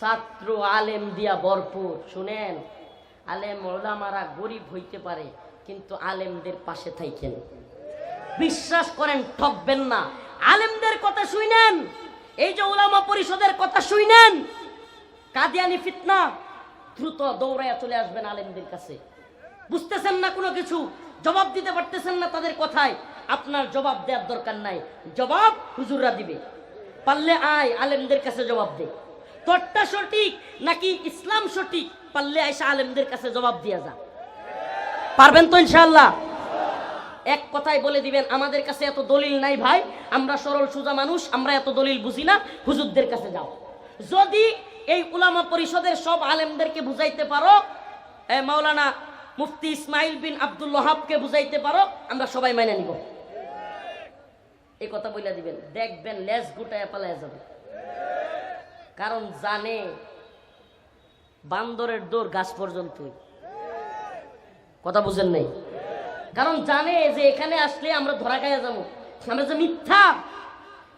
ছাত্র আলেম দিয়া ভরপুর, শুনেন? আলেম ওলামারা গরিব হইতে পারে, কিন্তু আলেমদের পাশে থাইকেন। বিশ্বাস করেন, ঠকবেন না। আলেমদের কথা শুনেন? এই যে ওলামা পরিষদের কথা শুনেন? কাদিয়ানি ফিতনা। দ্রুত দৌড়াইয়া চলে আসবেন আলেমদের কাছে। বুঝতেছেন না কোনো কিছু? জবাব দিতে পারতেছেন না তাদের কথায়। আপনার জবাব দেওয়ার দরকার নাই। জবাব হুজুররা দিবে। পারলে আয়, আলেমদের কাছে জবাব দে। তোরটা সঠিক নাকি ইসলাম সঠিক? পারলে আয়সা আলেমদের কাছে জবাব দিয়া যা। পারবেন তো ইনশাআল্লাহ? এক কথায় বলে দিবেন, আমাদের কাছে এত দলিল নাই ভাই, আমরা সরল সোজা মানুষ, আমরা এত দলিল বুঝি না, হুজুরদের কাছে যাও। যদি এই উলামা পরিষদের সব আলেমদেরকে বুঝাইতে পারো মাওলানা মুফতি ইসমাইল বিন আব্দুল ওহাবকে বুঝাইতে পারো, আমরা সবাই মেনে নিব। এই কথা বইলা দিবেন, দেখবেন লেজ গুটায় পালায় যাবে। কারণ জানে বান্দরের দৌড় গাছ পর্যন্তই। কথা বুঝেন নাই? কারণ জানে যে এখানে আসলে আমরা ধরা খাইয়া যাব। আমরা যে মিথ্যা,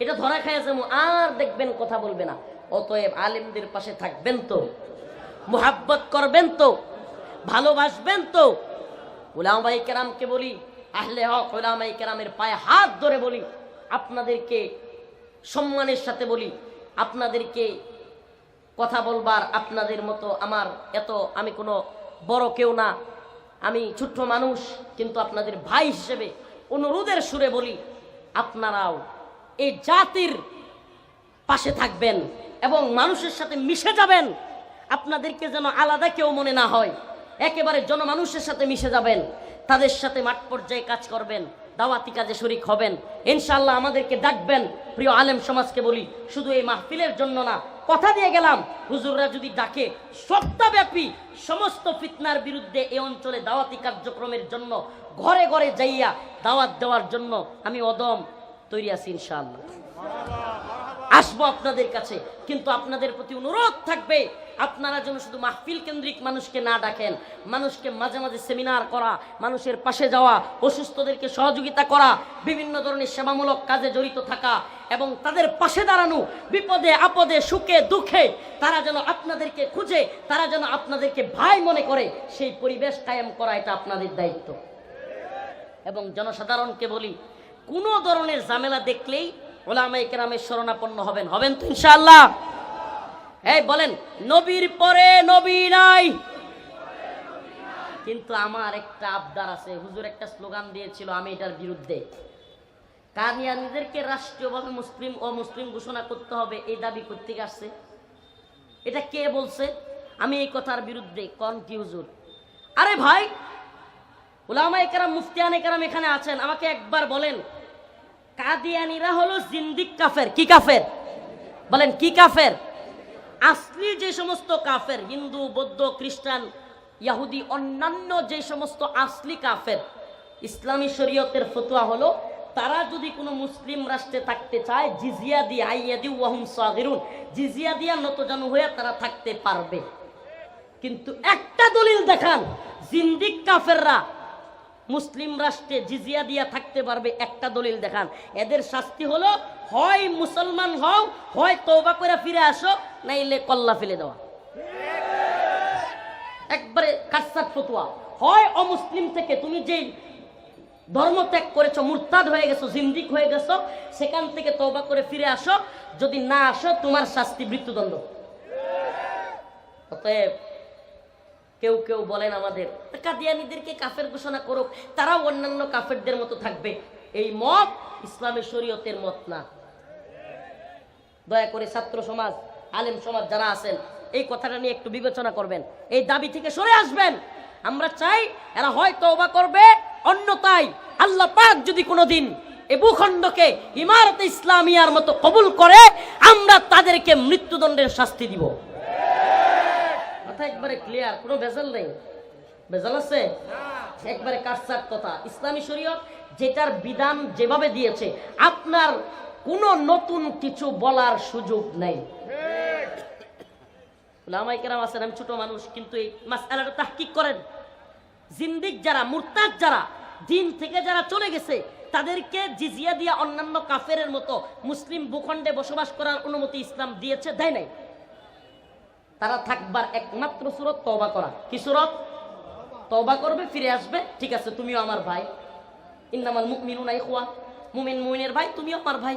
এটা ধরা খাইয়া যাব, আর দেখবেন কথা বলবে না। অতএব আলেমদের পাশে থাকবেন তো, মোহাব্বত করবেন তো, ভালোবাসবেন তো। উলামাই কেরামকে বলি, আহলে হক উলামাই কেরামের পায়ে হাত ধরে বলি, আপনাদেরকে সম্মানের সাথে বলি, আপনাদেরকে কথা বলবার আপনাদের মতো আমার এত, আমি কোনো বড় কেউ না। আমি ছোট্ট মানুষ, কিন্তু আপনাদের ভাই হিসেবে অনুরোধের সুরে বলি, আপনারাও এই জাতির পাশে থাকবেন এবং মানুষের সাথে মিশে যাবেন। আপনাদেরকে যেন আলাদা কেউ মনে না হয়, একেবারে জনমানুষের সাথে মিশে যাবেন, তাদের সাথে মাঠ পর্যায়ে কাজ করবেন, দাওয়াতি কাজে শরিক হবেন। ইনশাল্লাহ আমাদেরকে ডাকবেন, প্রিয় আলেম সমাজকে বলি, শুধু এই মাহফিলের জন্য না কথা দিয়ে গেলাম। হুজুররা যদি ডাকে, সপ্তাহব্যাপী সমস্ত ফিতনার বিরুদ্ধে এ অঞ্চলে দাওয়াতি কার্যক্রমের জন্য, ঘরে ঘরে যাইয়া দাওয়াত দেওয়ার জন্য আমি অদম তৈরি আছি ইনশাআল্লাহ। আসব আপনাদের কাছে, কিন্তু আপনাদের প্রতি অনুরোধ থাকবে আপনারা যেন শুধু মাহফিল কেন্দ্রিক মানুষকে না ডাকেন, মানুষকে মাঝে মাঝে সেমিনার করা, মানুষের পাশে যাওয়া, অসুস্থদেরকে সহযোগিতা করা, বিভিন্ন ধরনের সেবামূলক কাজে জড়িত থাকা এবং তাদের পাশে দাঁড়ানো, বিপদে, আপদে, সুখে, দুঃখে, তারা যেন আপনাদেরকে খুঁজে, তারা যেন আপনাদেরকে ভাই মনে করে, সেই পরিবেশ কায়েম করা এটা আপনাদের দায়িত্ব। এবং জনসাধারণকে বলি, কোনো ধরনের ঝামেলা দেখলেই ওলামাই কেরামের শরণাপন্ন হবেন। হবেন তো ইনশাআল্লাহ? এই, বলেন, নবীর পরে নবী নাই। কিন্তু আমার একটা আবদার আছে, হুজুর একটা স্লোগান দিয়েছিল আমি এটার বিরুদ্ধে। কাদিয়ানিদেরকে রাষ্ট্রীয়ভাবে মুসলিম ও মুসলিম ঘোষণা করতে হবে, এই দাবি করতে আসছে। এটা কে বলছে? আমি এই কথার বিরুদ্ধে কন কি হুজুর? আরে ভাই, উলামায়ে কেরাম, মুফতিয়ানে কেরাম এখানে আছেন, আমাকে একবার বলেন, কাদিয়ানিরা হলো জিন্দিক কাফের, কি কাফের? বলেন, কি কাফের? আসলি যে সমস্ত কাফের, হিন্দু, বৌদ্ধ, খ্রিস্টান, ইয়াহুদি, অন্যান্য যে সমস্ত আসলি কাফের, ইসলামী শরীয়তের ফতোয়া হলো, তারা যদি কোনো মুসলিম রাষ্ট্রে থাকতে চায়, জিজিয়া দিয়ে আইয়া দি ওয়াহুম সাগিরুন, জিজিয়া দিয়া নতজানু হয়ে তারা থাকতে পারবে। কিন্তু একটা দলিল দেখান, জিন্দিক কাফেররা মুসলিম রাষ্ট্রে জিজিয়া দিয়া থাকতে পারবে, একটা দলিল দেখান। এদের শাস্তি হলো, হয় মুসলমান হও, হয় তৌবা করে ফিরে আসো, নাইলে কল্লা ফেলে দেওয়া। একবারে কাসার ফতুয়া। হয় অমুসলিম থেকে তুমি যে ধর্ম ত্যাগ করেছ, মুরতাদ হয়ে গেছো, জিন্দিক হয়ে গেছো, সেখান থেকে তৌবা করে ফিরে আসো। যদি না আসো, তোমার শাস্তি মৃত্যুদণ্ড। অতএব কেউ কেউ বলেন আমাদের কাদিয়ানিদেরকে কাফের ঘোষণা করুক, তারাও অন্যান্য কাফেরদের মতো থাকবে। এই মত ইসলামের শরীয়তের মত না। দয়া করে ছাত্র সমাজ, আলেম সমাজ যারা আছেন, এই কথাটা নিয়ে একটু বিবেচনা করবেন। এই দাবি থেকে সরে আসবেন। আমরা চাই এরা হয় তওবা করবে অন্যতাই আল্লাহ পাক যদি কোনোদিন এ ভূখণ্ডকে, ইমারত ইসলামিয়ার মতো কবুল করে, আমরা তাদেরকে মৃত্যুদণ্ডের শাস্তি দিব। কথা একবারে ক্লিয়ার কোনো ভেজাল নেই। ভেজাল আছে? একবারে কাটসাট কথা। ইসলামী শরীয়ত যেটার বিধান যেভাবে দিয়েছে, আপনার কোনো নতুন কিছু বলার সুযোগ নেই। অন্যান্য কাফের মতো মুসলিম ভূখণ্ডে বসবাস করার অনুমতি ইসলাম দিয়েছে, দেয় নাই। তারা থাকবার একমাত্র সুরত তবা করা। কি সুরত? তবা করবে, ফিরে আসবে। ঠিক আছে, তুমিও আমার ভাই। ইন্নামাল নাই ইখওয়া। মুমিন মুমিনের ভাই, তুমিও আমার ভাই।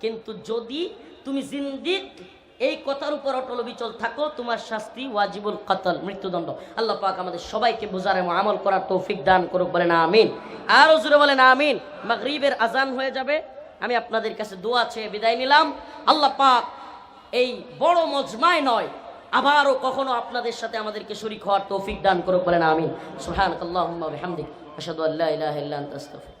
কিন্তু যদি তুমি জিন্দিক এই কথার উপর অটল বিচল থাকো, তোমার শাস্তি ওয়াজিবুল কাতল, মৃত্যুদণ্ড। আল্লাহ পাক আমাদের সবাইকে বোঝার এবং আমল করার তৌফিক দান করুক, বলেন আমিন। আরও জুড়ে বলেন আমিন। মাগরিবের আজান হয়ে যাবে। আমি আপনাদের কাছে দোয়া চেয়ে বিদায় নিলাম। আল্লাহ পাক এই বড় মজমায় নয় আবারও কখনো আপনাদের সাথে আমাদেরকে শরিক হওয়ার তৌফিক দান করুক, বলেন আমি সুহান আল্লাহ আহমদিক আশহাদু আল্লাহ ইলাহা